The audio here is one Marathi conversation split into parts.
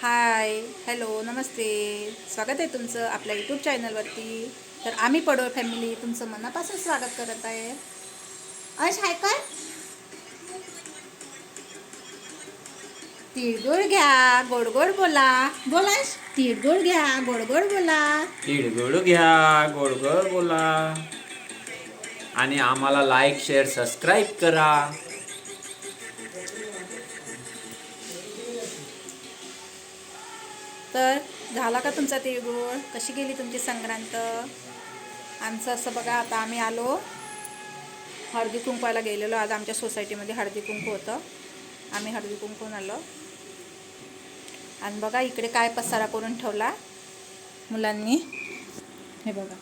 हाय हॅलो नमस्ते. स्वागत आहे तुमचं आपल्या यूट्यूब चॅनलवरती तर आम्ही पडोळ फॅमिली तुमचं मनापासून स्वागत करत आहे. अश हाय काय? तिळगुळ घ्या गोड गोड बोला बोलाश तिळगुळ घ्या गोड गोड बोला. तिळगुळ घ्या गोड गोड बोला. आणि आम्हाला लाईक शेअर सबस्क्राईब करा. तर झाला का तुमचा तिळगुळ कशी गेली तुमची संक्रांत? आमचं असं बघा आता आम्ही आलो. हळदी कुंकवाला गेलेलो. आज आमच्या सोसायटीमध्ये हळदी कुंकू होतं. आम्ही हळदी कुंकून आलो. आणि बघा इकडे काय पसारा करून ठेवला मुलांनी. हे बघा.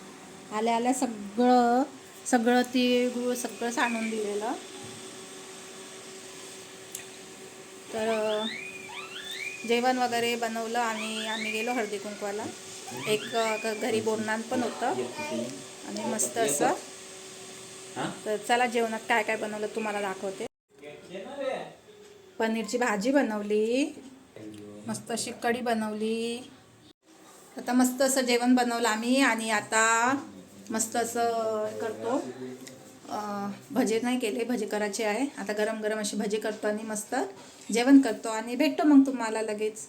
आल्या आल्या सगळं सगळं तिळगुळ सगळं सांडून दिलेलं. तर जेवण वगैरे बनवलं आणि आम्ही गेलो हळदी कुंकवाला. एक घरी बोरनान पण होतं. आणि मस्त असं. तर चला जेवणात काय काय बनवलं तुम्हाला दाखवते. पनीरची भाजी बनवली. मस्त अशी कढी बनवली. आता मस्त असं जेवण बनवलं आम्ही आणि आता मस्त असं करतो. भजे नाही केले भजे करायचे आहे. आता गरम गरम अशी भजे करतो आणि मस्त जेवण करतो आणि भेटतो मग तुम्हाला लगेच.